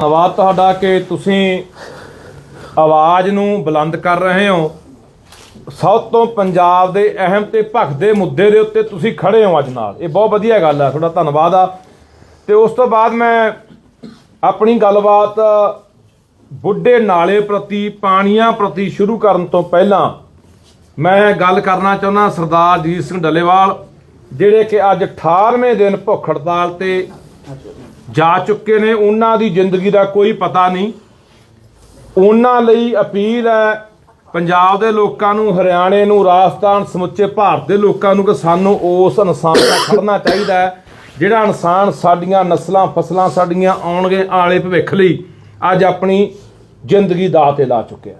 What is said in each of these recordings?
ਧੰਨਵਾਦ ਤੁਹਾਡਾ ਕਿ ਤੁਸੀਂ ਆਵਾਜ਼ ਨੂੰ ਬੁਲੰਦ ਕਰ ਰਹੇ ਹੋ। ਸਭ ਤੋਂ ਪੰਜਾਬ ਦੇ ਅਹਿਮ ਤੇ ਭਖਦੇ ਮੁੱਦੇ ਦੇ ਉੱਤੇ ਤੁਸੀਂ ਖੜੇ ਹੋ ਅੱਜ ਨਾਲ। ਇਹ ਬਹੁਤ ਵਧੀਆ ਗੱਲ ਆ, ਤੁਹਾਡਾ ਧੰਨਵਾਦ ਆ। ਤੇ ਉਸ ਤੋਂ ਬਾਅਦ ਮੈਂ ਆਪਣੀ ਗੱਲਬਾਤ ਬੁੱਢੇ ਨਾਲੇ ਪ੍ਰਤੀ, ਪਾਣੀਆਂ ਪ੍ਰਤੀ ਸ਼ੁਰੂ ਕਰਨ ਤੋਂ ਪਹਿਲਾਂ ਮੈਂ ਗੱਲ ਕਰਨਾ ਚਾਹੁੰਦਾ ਸਰਦਾਰ ਜੀਤ ਸਿੰਘ ਡੱਲੇਵਾਲ, ਜਿਹੜੇ ਕਿ ਅੱਜ 18ਵੇਂ ਦਿਨ ਭੁੱਖ ਹੜਤਾਲ ਤੇ ਜਾ ਚੁੱਕੇ ਨੇ, ਉਹਨਾਂ ਦੀ ਜ਼ਿੰਦਗੀ ਦਾ ਕੋਈ ਪਤਾ ਨਹੀਂ। ਉਹਨਾਂ ਲਈ ਅਪੀਲ ਹੈ, ਪੰਜਾਬ ਦੇ ਲੋਕਾਂ ਨੂੰ, ਹਰਿਆਣੇ ਨੂੰ, ਰਾਜਸਥਾਨ, ਸਮੁੱਚੇ ਭਾਰਤ ਦੇ ਲੋਕਾਂ ਨੂੰ ਕਿ ਸਾਨੂੰ ਉਸ ਇਨਸਾਨ ਦਾ ਖੜਨਾ ਚਾਹੀਦਾ ਹੈ, ਜਿਹੜਾ ਇਨਸਾਨ ਸਾਡੀਆਂ ਨਸਲਾਂ, ਫਸਲਾਂ ਸਾਡੀਆਂ ਆਉਣਗੇ ਆਲੇ ਭਵਿੱਖ ਲਈ, ਅੱਜ ਆਪਣੀ ਜ਼ਿੰਦਗੀ ਦਾਅ ਤੇ ਲਾ ਚੁੱਕਿਆ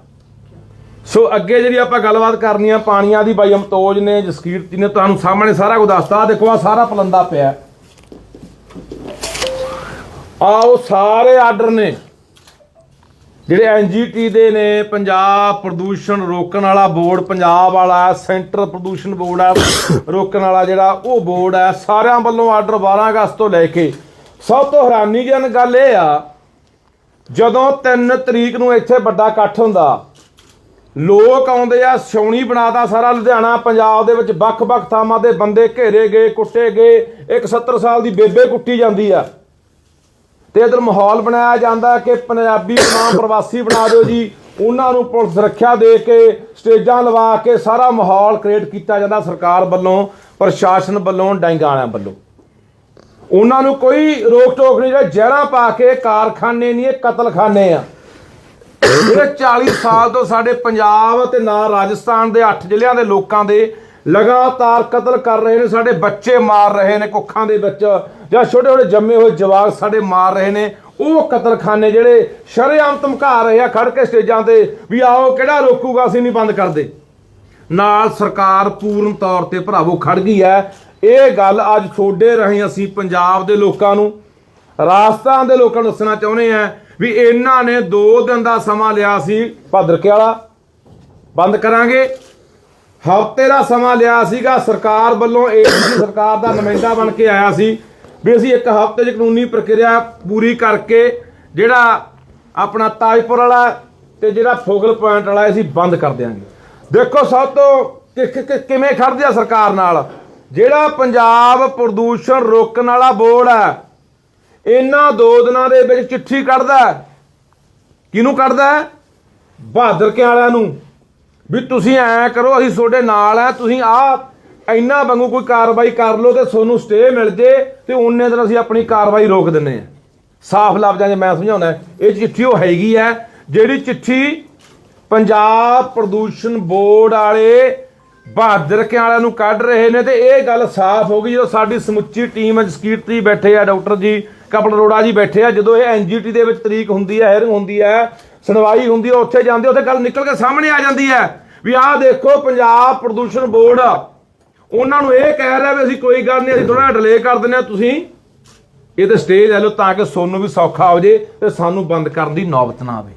ਸੋ ਅੱਗੇ ਜਿਹੜੀ ਆਪਾਂ ਗੱਲਬਾਤ ਕਰਨੀ ਆ, ਪਾਣੀਆਂ ਦੀ ਬਾਈ ਅਮਤੋਜ ਨੇ, ਜਸਕੀਰਤੀ ਨੇ, ਤੁਹਾਨੂੰ ਸਾਹਮਣੇ ਸਾਰਾ ਕੁਝ ਦੱਸਤਾ, ਆਹ ਦੇਖੋ ਆ ਸਾਰਾ ਪਲੰਦਾ ਪਿਆ ਆਓ ਸਾਰੇ ਆਰਡਰ ਨੇ। ਜਿਹੜੇ ਐਨਜੀਟੀ ਦੇ ਨੇ, ਪੰਜਾਬ ਪ੍ਰਦੂਸ਼ਣ ਰੋਕਣ ਵਾਲਾ ਬੋਰਡ, ਪੰਜਾਬ ਵਾਲਾ ਸੈਂਟਰ ਪ੍ਰਦੂਸ਼ਣ ਬੋਰਡ ਆ ਰੋਕਣ ਵਾਲਾ ਜਿਹੜਾ, ਉਹ ਬੋਰਡ ਹੈ। ਸਾਰਿਆਂ ਵੱਲੋਂ ਆਰਡਰ 12 ਅਗਸਤ ਤੋਂ ਲੈ ਕੇ। ਸਭ ਤੋਂ ਹੈਰਾਨੀਜਨਕ ਗੱਲ ਇਹ ਆ, ਜਦੋਂ 3 ਤਰੀਕ ਨੂੰ ਇੱਥੇ ਵੱਡਾ ਇਕੱਠ ਹੁੰਦਾ, ਲੋਕ ਆਉਂਦੇ ਆ ਛਾਉਣੀ ਬਣਾਤਾ ਸਾਰਾ ਲੁਧਿਆਣਾ, ਪੰਜਾਬ ਦੇ ਵਿੱਚ ਵੱਖ-ਵੱਖ ਥਾਵਾਂ ਦੇ ਬੰਦੇ ਘੇਰੇ ਗਏ, ਕੁੱਟੇ ਗਏ, ਇੱਕ 70 ਸਾਲ ਦੀ ਬੇਬੇ ਕੁੱਟੀ ਜਾਂਦੀ ਆ। ਤੇ ਇਧਰ ਮਾਹੌਲ ਬਣਾਇਆ ਜਾਂਦਾ ਕਿ ਪੰਜਾਬੀ ਬਣਾ ਪ੍ਰਵਾਸੀ ਬਣਾ ਦਿਓ ਜੀ। ਉਹਨਾਂ ਨੂੰ ਪੁਲਿਸ ਸੁਰੱਖਿਆ ਦੇ ਕੇ ਸਟੇਜਾਂ ਲਵਾ ਕੇ ਸਾਰਾ ਮਾਹੌਲ ਕ੍ਰੀਏਟ ਕੀਤਾ ਜਾਂਦਾ ਸਰਕਾਰ ਵੱਲੋਂ, ਪ੍ਰਸ਼ਾਸਨ ਵੱਲੋਂ, ਡੈਂਗਾ ਵਾਲਿਆਂ ਵੱਲੋਂ। ਉਹਨਾਂ ਨੂੰ ਕੋਈ ਰੋਕ ਟੋਕ ਨਹੀਂ, ਜਿਹੜਾ ਜ਼ਹਿਰਾਂ ਪਾ ਕੇ ਕਾਰਖਾਨੇ ਨਹੀਂ, ਇਹ ਕਤਲਖਾਨੇ ਆ। ਜਿਹੜੇ 40 ਸਾਲ ਤੋਂ ਸਾਡੇ ਪੰਜਾਬ ਤੇ ਨਾ ਰਾਜਸਥਾਨ ਦੇ 8 ਜ਼ਿਲ੍ਹਿਆਂ ਦੇ ਲੋਕਾਂ ਦੇ ਲਗਾਤਾਰ ਕਤਲ ਕਰ ਰਹੇ ਨੇ, ਸਾਡੇ ਬੱਚੇ ਮਾਰ ਰਹੇ ਨੇ ਕੁੱਖਾਂ ਦੇ ਵਿੱਚ, ਜਾਂ ਛੋਟੇ ਛੋਟੇ ਜੰਮੇ ਹੋਏ ਜਵਾਕ ਸਾਡੇ ਮਾਰ ਰਹੇ ਨੇ। ਉਹ ਕਤਲਖਾਨੇ ਜਿਹੜੇ ਸ਼ਰੇਆਮ ਧਮਕਾ ਰਹੇ ਆ ਖੜ ਕੇ ਸਟੇਜਾਂ ਤੇ ਵੀ ਆਓ, ਕਿਹੜਾ ਰੋਕੂਗਾ, ਅਸੀਂ ਨਹੀਂ ਬੰਦ ਕਰਦੇ। ਨਾਲ ਸਰਕਾਰ ਪੂਰਨ ਤੌਰ ਤੇ ਭਰਾਵੋ ਖੜ ਗਈ ਹੈ। ਇਹ ਗੱਲ ਅੱਜ ਤੁਹਾਡੇ ਰਾਹੀਂ ਅਸੀਂ ਪੰਜਾਬ ਦੇ ਲੋਕਾਂ ਨੂੰ, ਰਾਜਸਥਾਨ ਦੇ ਲੋਕਾਂ ਨੂੰ ਦੱਸਣਾ ਚਾਹੁੰਦੇ ਆ ਵੀ ਇਹਨਾਂ ਨੇ 2 ਦਿਨ ਦਾ ਸਮਾਂ ਲਿਆ ਸੀ, ਭਾਦਰਕੇ ਵਾਲਾ। ਬੰਦ ਕਰਾਂਗੇ। ਹਫ਼ਤੇ ਦਾ ਸਮਾਂ ਲਿਆ ਸੀਗਾ, ਸਰਕਾਰ ਵੱਲੋਂ ਏਜੰਸੀ ਸਰਕਾਰ ਦਾ ਨੁਮਾਇੰਦਾ ਬਣ ਕੇ ਆਇਆ ਸੀ ਵੀ ਅਸੀਂ ਇੱਕ ਹਫ਼ਤੇ 'ਚ ਕਾਨੂੰਨੀ ਪ੍ਰਕਿਰਿਆ ਪੂਰੀ ਕਰਕੇ ਜਿਹੜਾ ਆਪਣਾ ਤਾਜਪੁਰ ਵਾਲਾ ਤੇ ਜਿਹੜਾ ਫੋਗਲ ਪੁਆਇੰਟ ਵਾਲਾ ਅਸੀਂ ਬੰਦ ਕਰ ਦਿਆਂਗੇ। ਦੇਖੋ ਸਭ ਤੋਂ ਕਿਵੇਂ ਖੜਦੇ ਆ ਸਰਕਾਰ ਨਾਲ? ਜਿਹੜਾ ਪੰਜਾਬ ਪ੍ਰਦੂਸ਼ਣ ਰੋਕਣ ਵਾਲਾ ਬੋਰਡ ਹੈ, ਇਹਨਾਂ ਦੋ ਦਿਨਾਂ ਦੇ ਵਿੱਚ ਚਿੱਠੀ ਕੱਢਦਾ ਕਿਹਨੂੰ ਕੱਢਦਾ ਬਹਾਦਰ ਕੇ ਵਾਲਿਆਂ ਨੂੰ। ਵੀ ਤੁਸੀਂ ਐ ਕਰੋ, ਅਸੀਂ ਤੁਹਾਡੇ ਨਾਲ ਆ ਤੁਸੀਂ ਆ ਇੰਨਾ ਵਾਂਗੂ ਕੋਈ ਕਾਰਵਾਈ ਕਰ ਲਓ ਤੇ ਤੁਹਾਨੂੰ ਸਟੇ ਮਿਲ ਜੇ ਤੇ ਉਹਨੇ ਦਿਨ ਅਸੀਂ ਆਪਣੀ ਕਾਰਵਾਈ ਰੋਕ ਦਿੰਨੇ ਆ ਸਾਫ਼ ਲਫ਼ਜ਼ਾਂ 'ਚ ਮੈਂ ਸਮਝਾਉਣਾ ਇਹ ਚਿੱਠੀ ਉਹ ਹੈਗੀ ਹੈ, ਜਿਹੜੀ ਚਿੱਠੀ ਪੰਜਾਬ ਪ੍ਰਦੂਸ਼ਣ ਬੋਰਡ ਵਾਲੇ ਬਹਾਦਰ ਕੇ ਵਾਲਿਆਂ ਨੂੰ ਕੱਢ ਰਹੇ ਨੇ ਤੇ ਇਹ ਗੱਲ ਸਾਫ਼ ਹੋ ਗਈ ਜਦੋਂ ਸਾਡੀ ਸਮੁੱਚੀ ਟੀਮ ਜਸਕੀਰਤੀ ਬੈਠੇ ਆ, ਡਾਕਟਰ ਜੀ, ਕਪਲ ਅਰੋੜਾ ਜੀ ਬੈਠੇ ਆ, ਜਦੋਂ ਇਹ ਐਨਜੀਟੀ ਦੇ ਵਿੱਚ ਤਰੀਕ ਹੁੰਦੀ ਹੈ ਹੀਅਰਿੰਗ ਹੁੰਦੀ ਹੈ ਸੁਣਵਾਈ ਹੁੰਦੀ ਹੈ ਉੱਥੇ ਜਾਂਦੇ ਉੱਥੇ ਗੱਲ ਨਿਕਲ ਕੇ ਸਾਹਮਣੇ ਆ ਜਾਂਦੀ ਹੈ ਵੀ ਆਹ ਦੇਖੋ, ਪੰਜਾਬ ਪ੍ਰਦੂਸ਼ਣ ਬੋਰਡ ਉਹਨਾਂ ਨੂੰ ਇਹ ਕਹਿ ਰਿਹਾ ਵੀ ਅਸੀਂ ਕੋਈ ਗੱਲ ਨਹੀਂ, ਅਸੀਂ ਥੋੜਾ ਡਿਲੇ ਕਰ ਦਿੰਦੇ ਆ, ਤੁਸੀਂ ਇਹ ਤੇ ਸਟੇਜ ਲੈ ਲਓ ਤਾਂ ਕਿ ਸੋਨੂੰ ਵੀ ਸੌਖਾ ਹੋ ਜੇ ਤੇ ਸਾਨੂੰ ਬੰਦ ਕਰਨ ਦੀ ਨੌਬਤ ਨਾ ਆਵੇ।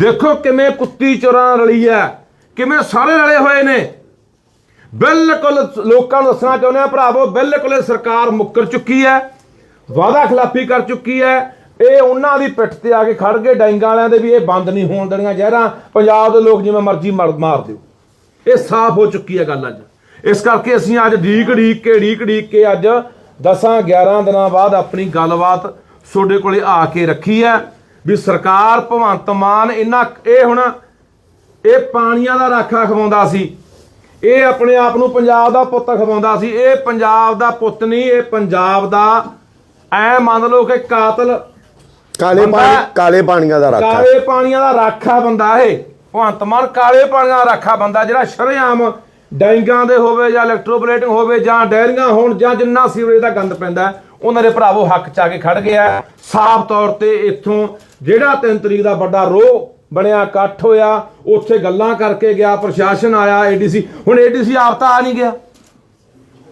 ਦੇਖੋ ਕਿਵੇਂ ਕੁੱਤੀ ਚੋਰਾਂ ਰਲੀ ਹੈ ਕਿਵੇਂ ਸਾਰੇ ਰਲੇ ਹੋਏ ਨੇ। ਬਿਲਕੁਲ ਲੋਕਾਂ ਨੂੰ ਦੱਸਣਾ ਚਾਹੁੰਦੇ ਆ, ਭਰਾਵੋ, ਬਿਲਕੁਲ ਇਹ ਸਰਕਾਰ ਮੁੱਕਰ ਚੁੱਕੀ ਹੈ ਵਾਅਦਾ ਖਿਲਾਫੀ ਕਰ ਚੁੱਕੀ ਹੈ ਇਹ ਉਹਨਾਂ ਦੀ ਪਿੱਠ ਤੇ ਆ ਕੇ ਖੜ ਗਏ, ਡੈਂਗਾਂ ਵਾਲਿਆਂ ਦੇ ਵੀ ਇਹ ਬੰਦ ਨਹੀਂ ਹੋਣ ਦੇਣੀਆਂ ਜ਼ਹਿਰਾਂ। ਪੰਜਾਬ ਦੇ ਲੋਕ ਜਿਵੇਂ ਮਰਜ਼ੀ ਮਾਰ ਮਾਰ ਦਿਓ। ਇਹ ਸਾਫ਼ ਹੋ ਚੁੱਕੀ ਹੈ ਗੱਲ ਅੱਜ। ਇਸ ਕਰਕੇ ਅਸੀਂ ਅੱਜ ਢੀਕ ਢੀਕ ਕੇ ਢੀਕ ਢੀਕ ਕੇ ਅੱਜ 10 11 ਦਿਨਾਂ ਬਾਅਦ ਆਪਣੀ ਗੱਲਬਾਤ ਤੁਹਾਡੇ ਕੋਲੇ ਆ ਕੇ ਰੱਖੀ ਹੈ ਵੀ ਸਰਕਾਰ ਭਗਵੰਤ ਮਾਨ ਇਹਨਾਂ ਇਹ ਹੁਣ ਇਹ ਪਾਣੀਆਂ ਦਾ ਰਾਖਾ ਖਵਾਉਂਦਾ ਸੀ। ਇਹ ਆਪਣੇ ਆਪ ਨੂੰ ਪੰਜਾਬ ਦਾ ਪੁੱਤ ਖਵਾਉਂਦਾ ਸੀ। ਇਹ ਪੰਜਾਬ ਦਾ ਪੁੱਤ ਨਹੀਂ, ਇਹ ਪੰਜਾਬ ਦਾ ਐ ਮੰਨ ਲਓ ਕਿ ਕਾਤਲ ਕਾਲੇ ਪਾਣੀ ਕਾਲੇ ਪਾਣੀਆਂ ਦਾ ਰਾਖਾ। ਕਾਲੇ ਪਾਣੀਆਂ ਦਾ ਰਾਖਾ ਬੰਦਾ ਇਹ। ਭਗਵੰਤ ਮਾਨ ਕਾਲੇ ਪਾਣੀਆਂ ਦਾ ਰਾਖਾ ਬੰਦਾ ਜਿਹੜਾ ਸ਼ਰੇਆਮ ਡੈਂਗਾਂ ਦੇ ਹੋਵੇ ਜਾਂ ਇਲੈਕਟ੍ਰੋਪਲੇਟਿੰਗ ਹੋਵੇ ਜਾਂ ਡੈਰੀਆਂ ਹੋਣ ਜਾਂ ਜਿੰਨਾ ਸੀਵਰੇਜ ਦਾ ਗੰਦ ਪੈਂਦਾ ਉਹਨਾਂ ਦੇ ਭਰਾਵੋ ਹੱਕ ਚ ਆ ਕੇ ਖੜ ਗਿਆ ਸਾਫ਼ ਤੌਰ ਤੇ ਇੱਥੋਂ ਜਿਹੜਾ 3 ਤਰੀਕ ਦਾ ਵੱਡਾ ਰੋਹ ਬਣਿਆ ਇਕੱਠ ਹੋਇਆ ਉੱਥੇ ਗੱਲਾਂ ਕਰਕੇ ਗਿਆ ਪ੍ਰਸ਼ਾਸਨ ਆਇਆ ਏਡੀਸੀ ਹੁਣ ਏਡੀਸੀ ਆਪ ਤਾਂ ਆ ਨਹੀਂ ਗਿਆ।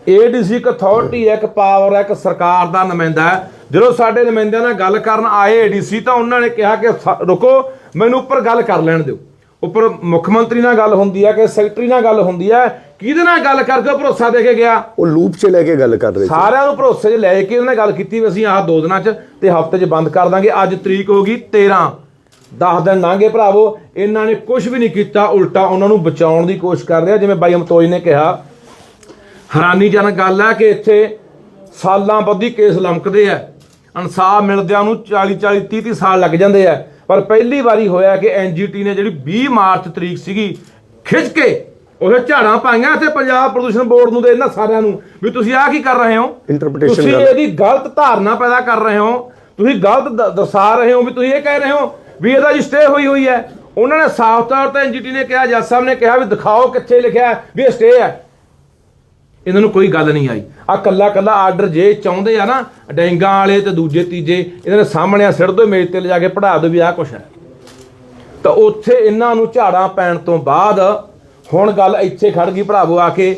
ਏਡੀਸੀ ਇੱਕ ਅਥਾਰਟੀ ਹੈ ਇੱਕ ਪਾਵਰ ਹੈ ਇੱਕ ਸਰਕਾਰ ਦਾ ਨੁਮਾਇੰਦਾ ਹੈ। ਜਦੋਂ ਸਾਡੇ ਨੁਮਾਇੰਦਿਆਂ ਨਾਲ ਗੱਲ ਕਰਨ ਆਏ ਏਡੀਸੀ ਤਾਂ ਉਹਨਾਂ ਨੇ ਕਿਹਾ ਕਿ ਰੁਕੋ ਮੈਨੂੰ ਉੱਪਰ ਗੱਲ ਕਰ ਲੈਣ ਦਿਓ। ਉੱਪਰ ਮੁੱਖ ਮੰਤਰੀ ਨਾਲ ਗੱਲ ਹੁੰਦੀ ਹੈ ਕਿ ਸੈਕਟਰੀ ਨਾਲ ਗੱਲ ਹੁੰਦੀ ਹੈ ਕਿਹਦੇ ਨਾਲ ਗੱਲ ਕਰਕੇ ਭਰੋਸਾ ਦੇ ਕੇ ਗਿਆ? ਉਹ ਲੂਪ 'ਚ ਲੈ ਕੇ ਗੱਲ ਕਰ ਰਹੇ ਸੀ। ਸਾਰਿਆਂ ਨੂੰ ਭਰੋਸੇ 'ਚ ਲੈ ਕੇ ਉਹਨੇ ਗੱਲ ਕੀਤੀ ਵੀ ਅਸੀਂ ਆਹ ਦੋ ਦਿਨਾਂ 'ਚ ਤੇ ਹਫ਼ਤੇ 'ਚ ਬੰਦ ਕਰ ਦਾਂਗੇ ਅੱਜ ਤਰੀਕ ਹੋ ਗਈ 13 10 ਦਿਨ ਲੰਘੇ ਭਰਾਵੋ ਇਹਨਾਂ ਨੇ ਕੁਝ ਵੀ ਨਹੀਂ ਕੀਤਾ ਉਲਟਾ ਉਹਨਾਂ ਨੂੰ ਬਚਾਉਣ ਦੀ ਕੋਸ਼ਿਸ਼ ਕਰ ਰਿਹਾ ਜਿਵੇਂ ਬਾਈ ਅਮਤੋਜ ਨੇ ਕਿਹਾ। ਹੈਰਾਨੀਜਨਕ ਗੱਲ ਹੈ ਕਿ ਇੱਥੇ ਸਾਲਾਂ ਬੱਧੀ ਕੇਸ ਲਮਕਦੇ ਆ। ਇਨਸਾਫ ਮਿਲਦਿਆਂ ਨੂੰ 40 40 30 30 ਸਾਲ ਲੱਗ ਜਾਂਦੇ ਆ। ਪਰ ਪਹਿਲੀ ਵਾਰੀ ਹੋਇਆ ਕਿ ਐਨਜੀਟੀ ਨੇ ਜਿਹੜੀ 20 ਮਾਰਚ ਤਰੀਕ ਸੀਗੀ ਖਿੱਚ ਕੇ ਉਹਦੇ ਝਾੜਾਂ ਪਾਈਆਂ ਤੇ ਪੰਜਾਬ ਪ੍ਰਦੂਸ਼ਣ ਬੋਰਡ ਨੂੰ ਦੇ ਇਹਨਾਂ ਸਾਰਿਆਂ ਨੂੰ। ਵੀ ਤੁਸੀਂ ਆਹ ਕੀ ਕਰ ਰਹੇ ਹੋ? ਤੁਸੀਂ। ਇਹਦੀ ਗਲਤ ਧਾਰਨਾ ਪੈਦਾ ਕਰ ਰਹੇ ਹੋ। ਤੁਸੀਂ ਗਲਤ ਦਰਸਾ ਰਹੇ ਹੋ ਵੀ ਤੁਸੀਂ ਇਹ ਕਹਿ ਰਹੇ ਹੋ ਵੀ ਇਹਦਾ ਜੀ ਸਟੇ ਹੋਈ ਹੋਈ ਹੈ। ਉਹਨਾਂ ਨੇ ਸਾਫ਼ ਤੌਰ ਤੇ ਐਨਜੀਟੀ ਨੇ ਕਿਹਾ ਜੱਜ ਸਾਹਿਬ ਨੇ ਕਿਹਾ ਵੀ ਦਿਖਾਓ ਕਿੱਥੇ ਲਿਖਿਆ ਵੀ ਇਹ ਸਟੇ ਹੈ। ਇਹਨਾਂ ਨੂੰ ਕੋਈ ਗੱਲ ਨਹੀਂ ਆਈ। ਆ ਕੱਲਾ ਕੱਲਾ ਆਰਡਰ ਜੇ ਚਾਹੁੰਦੇ ਆ ਨਾ ਡੈਂਗਾਂ ਵਾਲੇ ਤੇ ਦੂਜੇ ਤੀਜੇ ਇਹਨਾਂ ਦੇ ਸਾਹਮਣੇ ਆ ਸਿਰ ਦੋ ਮੇਜ਼ ਤੇ ਲਿਜਾ ਕੇ ਪੜਾ ਦਿਓ ਵੀ ਆਹ ਕੁਛ ਹੈ। ਤਾਂ ਉੱਥੇ ਇਹਨਾਂ ਨੂੰ ਝਾੜਾਂ ਪੈਣ ਤੋਂ ਬਾਅਦ ਹੁਣ ਗੱਲ ਇੱਥੇ ਖੜ ਗਈ ਭਰਾਵੋ ਆ ਕੇ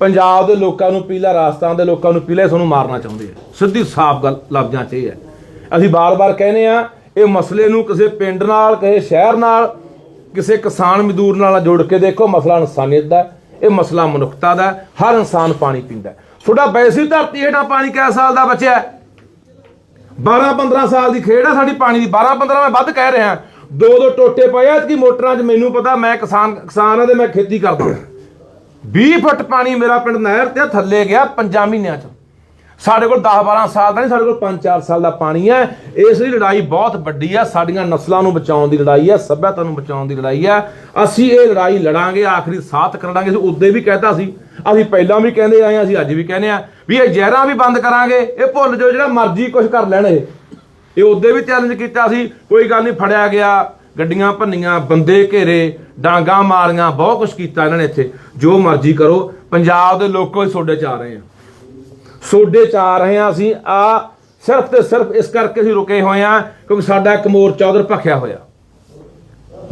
ਪੰਜਾਬ ਦੇ ਲੋਕਾਂ ਨੂੰ ਪੀਲਾ ਰਾਜਸਥਾਨ ਦੇ ਲੋਕਾਂ ਨੂੰ ਪੀਲਾ ਸਾਨੂੰ ਮਾਰਨਾ ਚਾਹੁੰਦੇ ਆ। ਸਿੱਧੀ ਸਾਫ਼ ਗੱਲ ਲਫ਼ਜ਼ਾਂ 'ਚ ਇਹ ਹੈ। ਅਸੀਂ ਬਾਰ-ਬਾਰ ਕਹਿੰਦੇ ਆ ਇਹ ਮਸਲੇ ਨੂੰ ਕਿਸੇ ਪਿੰਡ ਨਾਲ ਕਿਸੇ ਸ਼ਹਿਰ ਨਾਲ ਕਿਸੇ ਕਿਸਾਨ ਮਜ਼ਦੂਰ ਨਾਲ ਜੋੜ ਕੇ ਦੇਖੋ ਮਸਲਾ ਇਨਸਾਨੀਅਤ ਦਾ ਹੈ, ਇਹ ਮਸਲਾ ਮਨੁੱਖਤਾ ਦਾ ਹਰ ਇਨਸਾਨ ਪਾਣੀ ਪੀਂਦਾ ਤੁਹਾਡਾ ਵੈਸੇ ਧਰਤੀ ਹੇਠਾਂ ਪਾਣੀ ਕਿੰਨੇ ਸਾਲ ਦਾ ਬਚਿਆ ਹੈ? 12-15 ਸਾਲ ਦੀ ਖੇਡ ਹੈ ਸਾਡੀ ਪਾਣੀ ਦੀ। 12-15 ਮੈਂ ਵੱਧ ਕਹਿ ਰਿਹਾ। ਦੋ ਦੋ ਟੋਟੇ ਪਏ ਆ ਕਿ ਮੋਟਰਾਂ 'ਚ ਮੈਨੂੰ ਪਤਾ, ਮੈਂ ਕਿਸਾਨ ਕਿਸਾਨ ਆ ਤੇ ਮੈਂ ਖੇਤੀ ਕਰਦਾ। 20 ਫੁੱਟ ਪਾਣੀ ਮੇਰਾ ਪਿੰਡ ਨਹਿਰ ਤੇ ਥੱਲੇ ਗਿਆ ਪੰਜਾਂ ਮਹੀਨਿਆਂ 'ਚ। ਸਾਡੇ ਕੋਲ 10-12 ਸਾਲ ਦਾ ਨਹੀਂ, ਸਾਡੇ ਕੋਲ 5-4 ਸਾਲ ਦਾ ਪਾਣੀ ਹੈ। ਇਸ ਦੀ ਲੜਾਈ ਬਹੁਤ ਵੱਡੀ ਹੈ। ਸਾਡੀਆਂ ਨਸਲਾਂ ਨੂੰ ਬਚਾਉਣ ਦੀ ਲੜਾਈ ਹੈ, ਸੱਭਿਅਤਾ ਨੂੰ ਬਚਾਉਣ ਦੀ ਲੜਾਈ ਹੈ। ਅਸੀਂ ਇਹ ਲੜਾਈ ਲੜਾਂਗੇ, ਆਖਰੀ ਸਾਥ ਕਰਾਂਗੇ। ਅਸੀਂ ਉਦੋਂ ਵੀ ਕਹਿਤਾ ਸੀ। ਅਸੀਂ ਪਹਿਲਾਂ ਵੀ ਕਹਿੰਦੇ ਆਏ ਹਾਂ, ਅਸੀਂ ਅੱਜ ਵੀ ਕਹਿੰਦੇ ਆ ਵੀ ਇਹ ਜ਼ਹਿਰਾਂ ਵੀ ਬੰਦ ਕਰਾਂਗੇ। ਇਹ ਭੁੱਲ ਜਾਓ, ਜਿਹੜਾ ਮਰਜ਼ੀ ਕੁਝ ਕਰ ਲੈਣ ਇਹ। ਇਹ ਉਦੋਂ ਵੀ ਚੈਲੰਜ ਕੀਤਾ ਸੀ। ਕੋਈ ਗੱਲ ਨਹੀਂ, ਫੜਿਆ ਗਿਆ। ਗੱਡੀਆਂ ਭੰਨੀਆਂ, ਬੰਦੇ ਘੇਰੇ, ਡਾਂਗਾ ਮਾਰੀਆਂ, ਬਹੁਤ ਕੁਝ ਕੀਤਾ ਇਹਨਾਂ ਨੇ ਇੱਥੇ। ਜੋ ਮਰਜ਼ੀ ਕਰੋ। ਪੰਜਾਬ ਦੇ ਲੋਕੋ ਹੀ ਸੋਡੇ ਚ ਆ ਰਹੇ ਆ। ਸੋਡੇ ਚ ਆ ਰਹੇ ਆ ਅਸੀਂ। ਆ ਸਿਰਫ ਤੇ ਸਿਰਫ ਇਸ ਕਰਕੇ ਅਸੀਂ ਰੁਕੇ ਹੋਏ ਆ ਕਿਉਂਕਿ ਸਾਡਾ ਇੱਕ ਮੋਰਚਾ ਉਧਰ ਭਖਿਆ ਹੋਇਆ।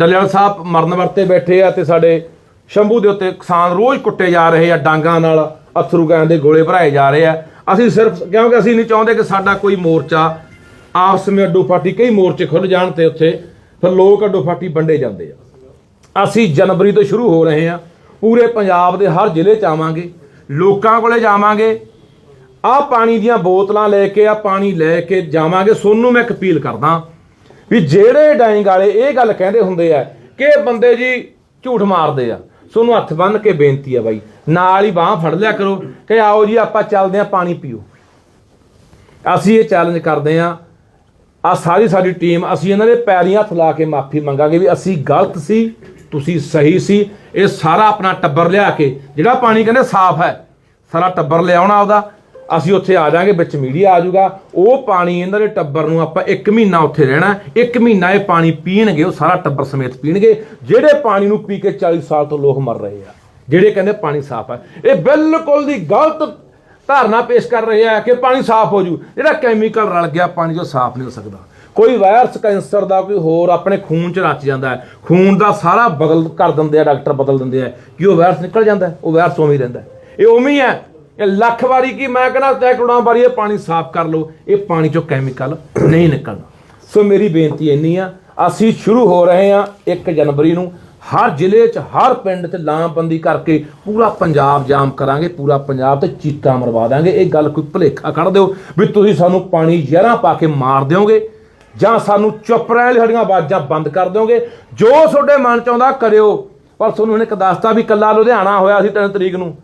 ਡੱਲੇਵਾਲ ਸਾਹਿਬ ਮਰਨ ਵਰਤੇ ਬੈਠੇ ਆ ਤੇ ਸਾਡੇ ਸ਼ੰਭੂ ਦੇ ਉੱਤੇ ਕਿਸਾਨ ਰੋਜ਼ ਕੁੱਟੇ ਜਾ ਰਹੇ ਆ, ਡਾਂਗਾਂ ਨਾਲ ਅਥਰੂ ਗੈਂ ਦੇ ਗੋਲੇ ਭਰਾਏ ਜਾ ਰਹੇ ਆ। ਅਸੀਂ ਸਿਰਫ ਕਿਉਂਕਿ ਅਸੀਂ ਨਹੀਂ ਚਾਹੁੰਦੇ ਕਿ ਸਾਡਾ ਕੋਈ ਮੋਰਚਾ ਆਪਸ ਵਿੱਚ ਅੱਡੋ ਫਾਟੀ ਕਈ ਮੋਰਚੇ ਖੁੱਲ ਜਾਣ ਤੇ ਉੱਥੇ ਫਿਰ ਲੋਕ ਅੱਡੋ ਫਾਟੀ ਵੰਡੇ ਜਾਂਦੇ ਆ। ਅਸੀਂ ਜਨਵਰੀ ਤੋਂ ਸ਼ੁਰੂ ਹੋ ਰਹੇ ਹਾਂ। ਪੂਰੇ ਪੰਜਾਬ ਦੇ ਹਰ ਜ਼ਿਲ੍ਹੇ ਚ ਆਵਾਂਗੇ। ਲੋਕਾਂ ਕੋਲੇ ਜਾਵਾਂਗੇ। ਆਹ ਪਾਣੀ ਦੀਆਂ ਬੋਤਲਾਂ ਲੈ ਕੇ, ਆ ਪਾਣੀ ਲੈ ਕੇ ਜਾਵਾਂਗੇ। ਸੋਨੂੰ ਮੈਂ ਇੱਕ ਅਪੀਲ ਕਰਦਾ ਵੀ ਜਿਹੜੇ ਡਾਈਂਗ ਵਾਲੇ ਇਹ ਗੱਲ ਕਹਿੰਦੇ ਹੁੰਦੇ ਆ ਕਿ ਬੰਦੇ ਜੀ ਝੂਠ ਮਾਰਦੇ ਆ। ਸੋਨੂੰ ਹੱਥ ਬੰਨ ਕੇ ਬੇਨਤੀ ਆ ਬਾਈ, ਨਾਲ ਹੀ ਬਾਹ ਫੜ ਲਿਆ ਕਰੋ ਕਿ ਆਓ ਜੀ, ਆਪਾਂ ਚੱਲਦੇ ਆ ਪਾਣੀ ਪੀਓ। ਅਸੀਂ ਇਹ ਚੈਲੰਜ ਕਰਦੇ ਆ ਆ ਸਾਰੀ ਸਾਡੀ ਟੀਮ ਅਸੀਂ ਇਹਨਾਂ ਦੇ ਪੈਰੀਂ ਹੱਥ ਲਾ ਕੇ ਮਾਫੀ ਮੰਗਾਂਗੇ ਵੀ ਅਸੀਂ ਗਲਤ ਸੀ, ਤੁਸੀਂ ਸਹੀ ਸੀ। ਇਹ ਸਾਰਾ ਆਪਣਾ ਟੱਬਰ ਲਿਆ ਕੇ, ਜਿਹੜਾ ਪਾਣੀ ਕਹਿੰਦੇ ਸਾਫ਼ ਹੈ, ਸਾਰਾ ਟੱਬਰ ਲਿਆਉਣਾ ਉਹਦਾ। ਅਸੀਂ ਉੱਥੇ ਆ ਜਾਾਂਗੇ, ਵਿੱਚ ਮੀਡੀਆ ਆ ਜਾਊਗਾ। ਉਹ ਪਾਣੀ ਇਹਨਾਂ ਦੇ ਟੱਬਰ ਨੂੰ ਆਪਾਂ 1 ਮਹੀਨਾ ਉੱਥੇ ਰਹਿਣਾ 1 ਮਹੀਨਾ ਇਹ ਪਾਣੀ ਪੀਣਗੇ, ਉਹ ਸਾਰਾ ਟੱਬਰ ਸਮੇਤ ਪੀਣਗੇ। ਜਿਹੜੇ ਪਾਣੀ ਨੂੰ ਪੀ ਕੇ 40 ਸਾਲ ਤੋਂ ਲੋਕ ਮਰ ਰਹੇ ਆ, ਜਿਹੜੇ ਕਹਿੰਦੇ ਪਾਣੀ ਸਾਫ਼ ਹੈ ਇਹ ਬਿਲਕੁਲ ਦੀ ਗਲਤ ਧਾਰਨਾ ਪੇਸ਼ ਕਰ ਰਹੇ ਆ ਕਿ ਪਾਣੀ ਸਾਫ਼ ਹੋ ਜੂ। ਜਿਹੜਾ ਕੈਮੀਕਲ ਰਲ ਗਿਆ, ਪਾਣੀ ਜੋ ਸਾਫ਼ ਨਹੀਂ ਹੋ ਸਕਦਾ। ਕੋਈ ਵਾਇਰਸ ਕੈਂਸਰ ਦਾ ਕੋਈ ਹੋਰ ਆਪਣੇ ਖੂਨ ਚ ਰਚ ਜਾਂਦਾ ਹੈ। ਖੂਨ ਦਾ ਸਾਰਾ ਬਦਲ, ਕਰ ਦਿੰਦੇ ਆ, ਡਾਕਟਰ ਬਦਲ ਦਿੰਦੇ ਆ ਕਿ ਉਹ ਵਾਇਰਸ ਨਿਕਲ ਜਾਂਦਾ ਉਹ ਵਾਇਰਸ ਉਵੇਂ ਹੀ ਰਹਿੰਦਾ ਇਹ ਉਵੇਂ ਹੀ ਹੈ। ਇਹ ਲੱਖ ਵਾਰੀ ਕੀ ਮੈਂ ਕਹਿੰਦਾ ਤੈ ਕਰੋੜਾਂ ਵਾਰੀ ਇਹ ਪਾਣੀ ਸਾਫ਼ ਕਰ ਲਓ, ਇਹ ਪਾਣੀ ਚੋਂ ਕੈਮੀਕਲ ਨਹੀਂ ਨਿਕਲਣਾ। ਸੋ ਮੇਰੀ ਬੇਨਤੀ ਇੰਨੀ ਆ, ਅਸੀਂ ਸ਼ੁਰੂ ਹੋ ਰਹੇ ਹਾਂ 1 ਜਨਵਰੀ ਨੂੰ। ਹਰ ਜ਼ਿਲ੍ਹੇ 'ਚ, ਹਰ ਪਿੰਡ 'ਚ ਲਾਮਬੰਦੀ ਕਰਕੇ ਪੂਰਾ ਪੰਜਾਬ ਜਾਮ ਕਰਾਂਗੇ, ਪੂਰਾ ਪੰਜਾਬ ਤੇ ਚੀਕਾਂ ਮਰਵਾ ਦਾਂਗੇ। ਇਹ ਗੱਲ ਕੋਈ ਭੁਲੇਖਾ ਕੱਢ ਦਿਓ ਵੀ ਤੁਸੀਂ ਸਾਨੂੰ ਪਾਣੀ ਜ਼ਹਿਰਾਂ ਪਾ ਕੇ ਮਾਰ ਦਿਓਗੇ ਜਾਂ ਸਾਨੂੰ ਚੁੱਪ ਰਹਿਣ ਲਈ ਸਾਡੀਆਂ ਆਵਾਜ਼ਾਂ ਬੰਦ ਕਰ ਦਿਓਗੇ। ਜੋ ਤੁਹਾਡੇ ਮਨ ਚ ਆਉਂਦਾ ਕਰਿਓ। ਪਰ ਤੁਹਾਨੂੰ ਇਹਨੇ ਇੱਕ ਦੱਸਤਾ ਵੀ ਕੱਲਾ ਲੁਧਿਆਣਾ ਹੋਇਆ ਸੀ 3 ਤਰੀਕ ਨੂੰ।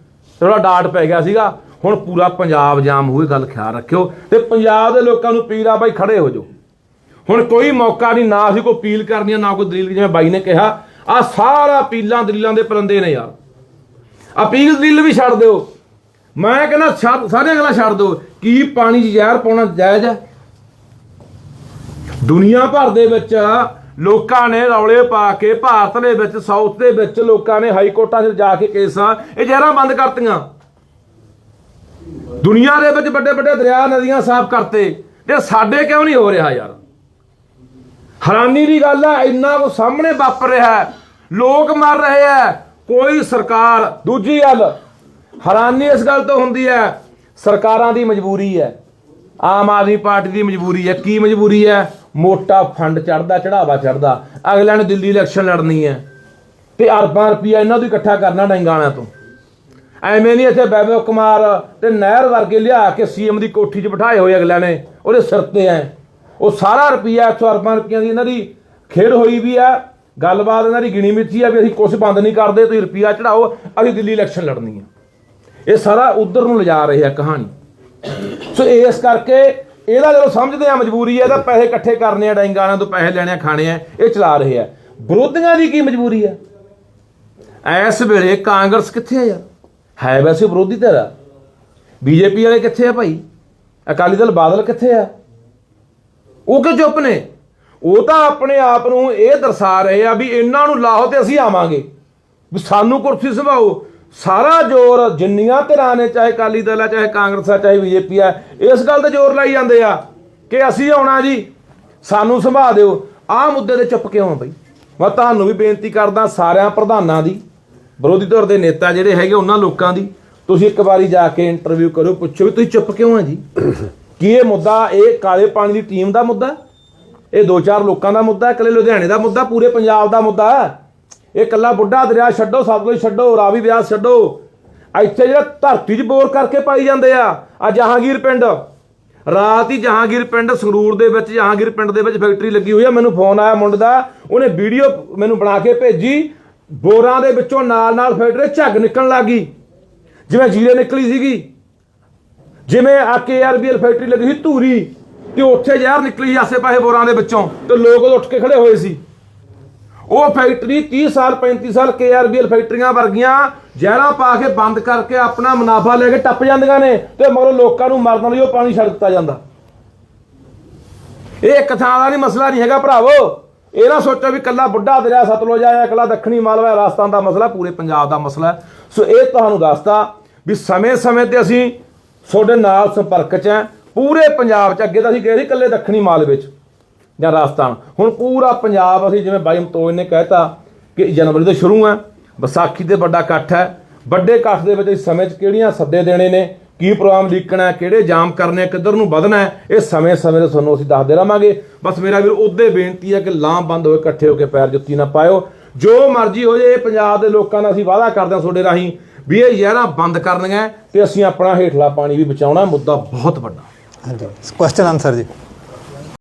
ਥੋੜਾ ਡਾਟ ਪੈ ਗਿਆ ਸੀਗਾ। ਹੁਣ ਪੂਰਾ ਪੰਜਾਬ ਜਾਮ ਹੋਏ ਗੱਲ ਖਿਆਲ ਰੱਖਿਓ। ਤੇ ਪੰਜਾਬ ਦੇ ਲੋਕਾਂ ਨੂੰ ਪੀਰਾ ਬਾਈ, ਖੜੇ ਹੋ ਜਾਓ। ਹੁਣ ਕੋਈ ਮੌਕਾ ਨਹੀਂ, ਨਾ ਅਸੀਂ ਕੋਈ ਅਪੀਲ ਕਰਨੀ ਆ, ਨਾ ਕੋਈ ਦਲੀਲ ਜਿਵੇਂ ਬਾਈ ਨੇ ਕਿਹਾ ਆ ਸਾਰਾ ਅਪੀਲਾਂ ਦਲੀਲਾਂ ਦੇ ਪਰੰਦੇ ਨੇ ਯਾਰ। ਅਪੀਲ ਦਲੀਲ ਵੀ ਛੱਡ ਦਿਓ। ਮੈਂ ਕਹਿੰਦਾ, ਛੱਡ- ਸਾਰੀਆਂ ਗੱਲਾਂ ਛੱਡ ਦਿਓ। ਕੀ ਪਾਣੀ 'ਚ ਜ਼ਹਿਰ ਪਾਉਣਾ ਜਾਇਜ਼ ਹੈ? ਦੁਨੀਆ ਭਰ ਦੇ ਵਿੱਚ ਲੋਕਾਂ ਨੇ ਰੌਲੇ ਪਾ ਕੇ ਭਾਰਤ ਦੇ ਵਿੱਚ, ਸਾਊਥ ਦੇ ਵਿੱਚ ਲੋਕਾਂ ਨੇ ਹਾਈ ਕੋਰਟਾਂ 'ਚ ਜਾ ਕੇ ਕੇਸਾਂ, ਇਹ ਜ਼ਹਿਰਾਂ ਬੰਦ ਕਰਤੀਆਂ। ਦੁਨੀਆ ਦੇ ਵਿੱਚ ਵੱਡੇ ਵੱਡੇ ਦਰਿਆ ਨਦੀਆਂ ਸਾਫ਼ ਕਰਤੇ। ਤੇ ਸਾਡੇ ਕਿਉਂ ਨਹੀਂ ਹੋ ਰਿਹਾ ਯਾਰ? ਹੈਰਾਨੀ ਦੀ ਗੱਲ ਹੈ ਇੰਨਾ ਕੋ ਸਾਹਮਣੇ ਵਾਪਰ ਰਿਹਾ ਹੈ। ਲੋਕ ਮਰ ਰਹੇ ਹੈ। ਕੋਈ ਸਰਕਾਰ, ਦੂਜੀ ਗੱਲ, ਹੈਰਾਨੀ ਇਸ ਗੱਲ ਤੋਂ ਹੁੰਦੀ ਹੈ, ਸਰਕਾਰਾਂ ਦੀ ਮਜਬੂਰੀ ਹੈ। ਆਮ ਆਦਮੀ ਪਾਰਟੀ ਦੀ ਮਜਬੂਰੀ ਹੈ। ਕੀ ਮਜਬੂਰੀ ਹੈ? ਮੋਟਾ ਫੰਡ ਚੜਦਾ ਚੜਾਵਾ ਚੜਦਾ ਅਗਲਿਆਂ ਨੇ ਦਿੱਲੀ ਇਲੈਕਸ਼ਨ ਲੜਨੀ ਹੈ। ਤੇ ਅਰਬਾਂ ਰੁਪਈਆ ਇਹਨਾਂ ਤੋਂ ਇਕੱਠਾ ਕਰਨਾ ਡੰਗਾਣਾ ਤੋਂ। ਐਵੇਂ ਨਹੀਂ ਇੱਥੇ ਬੈਬੋ ਕੁਮਾਰ ਤੇ ਨਹਿਰ ਵਰਗੇ ਲਿਆ ਕੇ ਸੀਐਮ ਦੀ ਕੋਠੀ 'ਚ ਬਿਠਾਏ ਹੋਏ ਅਗਲਿਆਂ ਨੇ। ਉਹਦੇ ਸਿਰ ਤੇ ਐ। ਉਹ ਸਾਰਾ ਰੁਪਈਆ 100 ਅਰਬਾਂ ਰੁਪਈਆ ਦੀ ਇਹਨਾਂ ਦੀ ਖੇਡ ਹੋਈ ਵੀ ਆ। ਗੱਲਬਾਤ ਇਹਨਾਂ ਦੀ ਗਿਣੀ ਮਿੱਥੀ ਆ ਵੀ ਅਸੀਂ ਕੁਝ ਬੰਦ ਨਹੀਂ ਕਰਦੇ, ਤੁਸੀਂ ਰੁਪਈਆ ਚੜਾਓ ਅਸੀਂ ਦਿੱਲੀ ਇਲੈਕਸ਼ਨ ਲੜਨੀ ਆ। ਇਹ ਸਾਰਾ ਉਧਰ ਨੂੰ ਲਿਜਾ ਰਹੇ ਆ ਕਹਾਣੀ। ਸੋ ਇਸ ਕਰਕੇ ਇਹਦਾ ਜਦੋਂ ਸਮਝਦੇ ਆ ਮਜਬੂਰੀ ਹੈ ਤਾਂ ਪੈਸੇ ਇਕੱਠੇ ਕਰਨੇ ਆ ਡੈਂਗਾਂ ਤੋਂ ਪੈਸੇ ਲੈਣੇ ਆ, ਖਾਣੇ ਆ, ਇਹ ਚਲਾ ਰਹੇ ਆ। ਵਿਰੋਧੀਆਂ ਦੀ ਕੀ ਮਜਬੂਰੀ ਆ? ਐਸ ਵੇਲੇ ਕਾਂਗਰਸ ਕਿੱਥੇ ਆ ਯਾਰ? ਹੈ ਵੈਸੇ ਵਿਰੋਧੀ ਧਿਰ ਬੀਜੇਪੀ ਵਾਲੇ ਕਿੱਥੇ ਆ ਭਾਈ? ਅਕਾਲੀ ਦਲ ਬਾਦਲ ਕਿੱਥੇ ਆ? ਉਹ ਕਿ ਚੁੱਪ ਨੇ? ਉਹ ਤਾਂ ਆਪਣੇ ਆਪ ਨੂੰ ਇਹ ਦਰਸਾ ਰਹੇ ਆ ਵੀ ਇਹਨਾਂ ਨੂੰ ਲਾਹੋ ਤੇ ਅਸੀਂ ਆਵਾਂਗੇ। ਵੀ ਸਾਨੂੰ ਕੁਰਸੀ ਸੰਭਾਓ ਸਾਰਾ ਜ਼ੋਰ ਜਿੰਨੀਆਂ ਧਿਰਾਂ ਨੇ, ਚਾਹੇ ਅਕਾਲੀ ਦਲ ਆ, ਚਾਹੇ ਕਾਂਗਰਸ ਆ, ਚਾਹੇ ਬੀਜੇਪੀ ਆ, ਇਸ ਗੱਲ ਤੇ ਜ਼ੋਰ ਲਾਈ ਜਾਂਦੇ ਆ ਕਿ ਅਸੀਂ ਆਉਣਾ ਜੀ, ਸਾਨੂੰ ਸੰਭਾ ਦਿਓ। ਆਹ ਮੁੱਦੇ ਤੇ ਚੁੱਪ ਕਿਉਂ ਆ ਬਈ? ਮੈਂ ਤੁਹਾਨੂੰ ਵੀ ਬੇਨਤੀ ਕਰਦਾ ਸਾਰਿਆਂ ਪ੍ਰਧਾਨਾਂ ਦੀ, ਵਿਰੋਧੀ ਧਿਰ ਦੇ ਨੇਤਾ ਜਿਹੜੇ ਹੈਗੇ ਉਹਨਾਂ ਲੋਕਾਂ ਦੀ, ਤੁਸੀਂ ਇੱਕ ਵਾਰੀ ਜਾ ਕੇ ਇੰਟਰਵਿਊ ਕਰੋ ਪੁੱਛੋ ਵੀ ਤੁਸੀਂ ਚੁੱਪ ਕਿਉਂ ਆ ਜੀ? ਕੀ ਇਹ ਮੁੱਦਾ, ਇਹ ਕਾਲੇ ਪਾਣੀ ਦੀ ਟੀਮ ਦਾ ਮੁੱਦਾ? ਇਹ ਦੋ ਚਾਰ ਲੋਕਾਂ ਦਾ ਮੁੱਦਾ, ਇਕੱਲੇ ਲੁਧਿਆਣੇ ਦਾ ਮੁੱਦਾ, ਪੂਰੇ ਪੰਜਾਬ ਦਾ ਮੁੱਦਾ? ਇਹ ਕੱਲਾ ਬੁੱਢਾ ਦਰਿਆ ਛੱਡੋ ਸਤਲੁਜ ਛੱਡੋ, ਰਾਵੀ ਬਿਆਸ ਛੱਡੋ। ਇੱਥੇ ਜਿਹੜਾ ਧਰਤੀ 'ਚ ਬੋਰ ਕਰਕੇ ਪਾਈ ਜਾਂਦੇ ਆ ਆ ਜਹਾਂਗੀਰ ਪਿੰਡ। ਰਾਤ ਹੀ ਜਹਾਂਗੀਰ ਪਿੰਡ ਸੰਗਰੂਰ ਦੇ ਵਿੱਚ, ਜਹਾਂਗੀਰ ਪਿੰਡ ਦੇ ਵਿੱਚ ਫੈਕਟਰੀ ਲੱਗੀ ਹੋਈ ਆ। ਮੈਨੂੰ ਫੋਨ ਆਇਆ ਮੁੰਡ ਦਾ, ਉਹਨੇ ਵੀਡੀਓ ਮੈਨੂੰ ਬਣਾ ਕੇ ਭੇਜੀ। ਬੋਰਾਂ ਦੇ ਵਿੱਚੋਂ ਨਾਲ ਨਾਲ ਫੈਕਟਰੀ ਝੱਗ ਨਿਕਲਣ ਲੱਗੀ ਜਿਵੇਂ ਜੀਰੇ ਨਿਕਲੀ ਸੀਗੀ। ਜਿਵੇਂ ਆ ਕੇਆਰਬੀਐਲ ਫੈਕਟਰੀ ਲੱਗੀ ਸੀ ਧੂਰੀ, ਤੇ ਉੱਥੇ ਜ਼ਹਿਰ ਨਿਕਲੀ ਆਸੇ ਪਾਸੇ ਬੋਰਾਂ ਦੇ ਵਿੱਚੋਂ, ਤੇ ਲੋਕ ਉਦੋਂ ਉੱਠ ਕੇ ਖੜੇ ਹੋਏ ਸੀ। ਉਹ ਫੈਕਟਰੀ 30 ਸਾਲ 35 ਸਾਲ ਕੇਆਰਬੀਐਲ ਫੈਕਟਰੀਆਂ ਵਰਗੀਆਂ ਜ਼ਹਿਰਾਂ ਪਾ ਕੇ ਬੰਦ ਕਰਕੇ ਆਪਣਾ ਮੁਨਾਫਾ ਲੈ ਕੇ ਟੱਪ ਜਾਂਦੀਆਂ ਨੇ ਤੇ ਮਗਰੋਂ ਲੋਕਾਂ ਨੂੰ ਮਰਨ ਲਈ ਉਹ ਪਾਣੀ ਛੱਡ ਦਿੱਤਾ ਜਾਂਦਾ। ਇਹ ਇੱਕ ਥਾਂ ਦਾ ਨਹੀਂ, ਮਸਲਾ ਨਹੀਂ ਹੈਗਾ ਭਰਾਵੋ। ਇਹ ਨਾ ਸੋਚੋ ਵੀ ਕੱਲਾ ਬੁੱਢਾ ਦਰਿਆ ਸਤਲੁਜ ਆ ਇਕੱਲਾ ਕੱਲਾ ਦੱਖਣੀ ਮਾਲਵਾ ਰਾਜਸਥਾਨ ਦਾ ਮਸਲਾ, ਪੂਰੇ ਪੰਜਾਬ ਦਾ ਮਸਲਾ। ਸੋ ਇਹ ਤੁਹਾਨੂੰ ਦੱਸਦਾ ਵੀ ਸਮੇਂ-ਸਮੇਂ ਤੇ ਅਸੀਂ ਤੁਹਾਡੇ ਨਾਲ ਸੰਪਰਕ 'ਚ ਹਾਂ। ਪੂਰੇ ਪੰਜਾਬ 'ਚ ਅੱਗੇ ਤਾਂ ਅਸੀਂ ਗਏ ਸੀ ਕੱਲੇ ਦੱਖਣੀ ਮਾਲਵੇ 'ਚ ਜਾਂ ਰਾਜਸਥਾਨ। ਹੁਣ ਪੂਰਾ ਪੰਜਾਬ ਅਸੀਂ ਜਿਵੇਂ ਬਾਈ ਮਤੋਜ ਨੇ ਕਹਿਤਾ ਕਿ ਜਨਵਰੀ ਤੋਂ ਸ਼ੁਰੂ ਹੈ, ਵਿਸਾਖੀ ਤੇ ਵੱਡਾ ਇਕੱਠ ਹੈ। ਵੱਡੇ ਇਕੱਠ ਦੇ ਵਿੱਚ ਇਸ ਸਮੇਂ 'ਚ ਕਿਹੜੀਆਂ ਸੱਦੇ ਦੇਣੇ ਨੇ, ਕੀ ਪ੍ਰੋਗਰਾਮ ਲੀਕਣਾ ਕਿਹੜੇ ਜਾਮ ਕਰਨੇ ਕਿੱਧਰ ਨੂੰ ਵਧਣਾ ਇਹ ਸਮੇਂ-ਸਮੇਂ ਤੇ ਤੁਹਾਨੂੰ ਅਸੀਂ ਦੱਸਦੇ ਰਵਾਂਗੇ। ਬਸ ਮੇਰਾ ਵੀਰ ਉਹਦੇ ਬੇਨਤੀ ਹੈ ਕਿ ਲਾਮ ਬੰਦ ਹੋਏ, ਇਕੱਠੇ ਹੋ ਕੇ ਪੈਰ ਜੁੱਤੀ ਨਾ ਪਾਇਓ। ਜੋ ਮਰਜ਼ੀ ਹੋ ਜੇ ਪੰਜਾਬ ਦੇ ਲੋਕਾਂ ਨਾਲ ਅਸੀਂ ਵਾਅਦਾ ਕਰਦੇ ਹਾਂ ਤੁਹਾਡੇ ਰਾਹੀਂ ਵੀ ਇਹ ਜ਼ਹਿਰਾਂ ਬੰਦ ਕਰਨੀਆਂ ਤੇ ਅਸੀਂ ਆਪਣਾ ਹੇਠਲਾ ਪਾਣੀ ਵੀ ਬਚਾਉਣਾ ਮੁੱਦਾ ਬਹੁਤ ਵੱਡਾ। ਹਾਂਜੀ। ਕੁਐਸਚਨ ਆਨਸਰ ਜੀ।